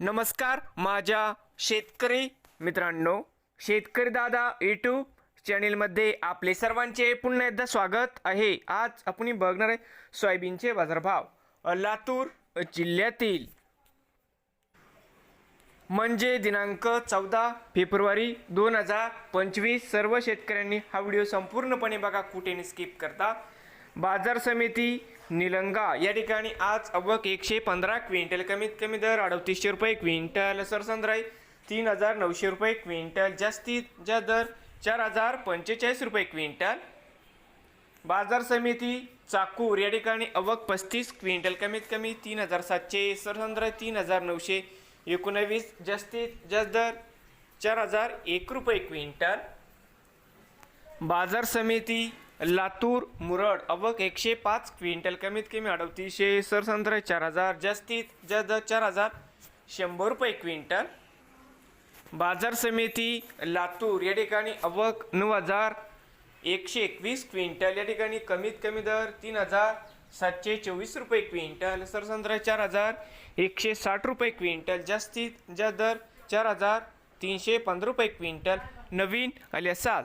नमस्कार माझ्या शेतकरी मित्रांनो शेतकरी दादा यूट्यूब चॅनेलमध्ये आपले सर्वांचे पुन्हा एकदा स्वागत आहे. आज आपण बघणार आहे सोयाबीनचे बाजारभाव. लातूर जिल्ह्यातील म्हणजे दिनांक चौदा फेब्रुवारी दोन हजार पंचवीस सर्व शेतकऱ्यांनी हा व्हिडिओ संपूर्णपणे बघा कुठेने स्किप करता. बाजार समिती निलंगा. या ठिकाणी आज अवक एकशे पंधरा क्विंटल कमीत कमी दर अडतीसशे रुपये क्विंटल. सरसंद्राई तीन हजार नऊशे रुपये क्विंटल. जास्तीत जास्त दर चार हजार पंचेचाळीस रुपये क्विंटल. बाजार समिती चाकूर. या ठिकाणी अवक पस्तीस क्विंटल कमीत कमी तीन हजार सातशे. सरसंद्र तीन हजार नऊशे एकोणवीस. जास्तीत जास्त दर चार हजार एक रुपये क्विंटल. बाजार समिती लातूर मुरड अवक एकशे पाच क्विंटल कमीत कमी अडतीसशे सरसंद्र चार हजार जास्तीत जास्त चार हजार शंभर रुपये क्विंटल. बाजार समिती लातूर या ठिकाणी अवक नऊ हजार एकशे एकवीस क्विंटल या ठिकाणी कमीत कमी दर तीन हजार सातशे चोवीस रुपये क्विंटल सरसंद्र चार हजार एकशे साठ रुपये क्विंटल जास्तीत जास्त दर चार हजार तीनशे पंधरा रुपये क्विंटल. नवीन आल्या सात